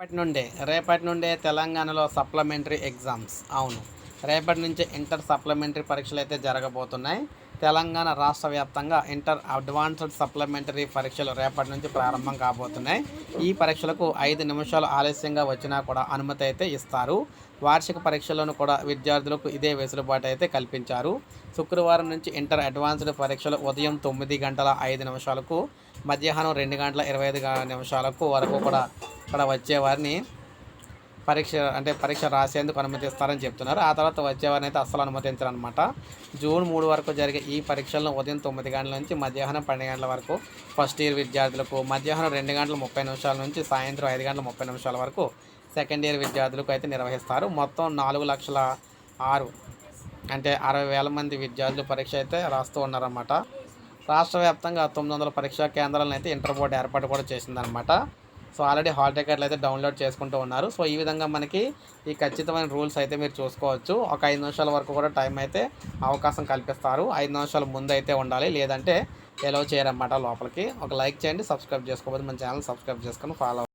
రేపటి నుండే రేపటి నుండే తెలంగాణలో సప్లిమెంటరీ ఎగ్జామ్స్. అవును రేపటి నుంచి ఇంటర్ సప్లిమెంటరీ పరీక్షలు అయితే జరగబోతున్నాయి. తెలంగాణ రాష్ట్ర వ్యాప్తంగా ఇంటర్ అడ్వాన్స్డ్ సప్లిమెంటరీ పరీక్షలు రేపటి నుంచి ప్రారంభం కాబోతున్నాయి. ఈ పరీక్షలకు ఐదు నిమిషాలు ఆలస్యంగా వచ్చినా కూడా అనుమతి అయితే ఇస్తారు. వార్షిక పరీక్షలను కూడా విద్యార్థులకు ఇదే వెసులుబాటు అయితే కల్పించారు. శుక్రవారం నుంచి ఇంటర్ అడ్వాన్స్డ్ పరీక్షలు ఉదయం తొమ్మిది గంటల ఐదు నిమిషాలకు మధ్యాహ్నం రెండు గంటల ఇరవై ఐదు నిమిషాలకు వరకు కూడా ఇక్కడ వచ్చేవారిని పరీక్ష అంటే పరీక్ష రాసేందుకు అనుమతిస్తారని చెప్తున్నారు. ఆ తర్వాత వచ్చేవారిని అయితే అస్సలు అనుమతించారనమాట జూన్ మూడు వరకు జరిగే ఈ పరీక్షలను ఉదయం తొమ్మిది గంటల నుంచి మధ్యాహ్నం పన్నెండు గంటల వరకు ఫస్ట్ ఇయర్ విద్యార్థులకు మధ్యాహ్నం రెండు గంటల ముప్పై నిమిషాల నుంచి సాయంత్రం ఐదు గంటల ముప్పై నిమిషాల వరకు సెకండ్ ఇయర్ విద్యార్థులకు అయితే నిర్వహిస్తారు. మొత్తం నాలుగు లక్షల ఆరు అంటే అరవై వేల మంది విద్యార్థులు పరీక్ష అయితే రాస్తూ ఉన్నారన్నమాట. రాష్ట్ర వ్యాప్తంగా తొమ్మిది వందల పరీక్షా కేంద్రాలను అయితే ఇంటర్ బోర్డు ఏర్పాటు కూడా చేసిందనమాట సో ఆల్రెడీ హాల్ టికెట్లు అయితే డౌన్లోడ్ చేసుకుంటూ ఉన్నారు. సో ఈ విధంగా మనకి ఈ ఖచ్చితమైన రూల్స్ అయితే మీరు చూసుకోవచ్చు. ఒక ఐదు నిమిషాల వరకు కూడా టైం అయితే అవకాశం కల్పిస్తారు. ఐదు నిమిషాల ముందు అయితే ఉండాలి. లేదంటే ఎలవ్ చేయరన్నమాట లోపలికి. ఒక లైక్ చేయండి సబ్స్క్రైబ్ చేసుకోకపోతే మన ఛానల్ సబ్స్క్రైబ్ చేసుకొని ఫాలో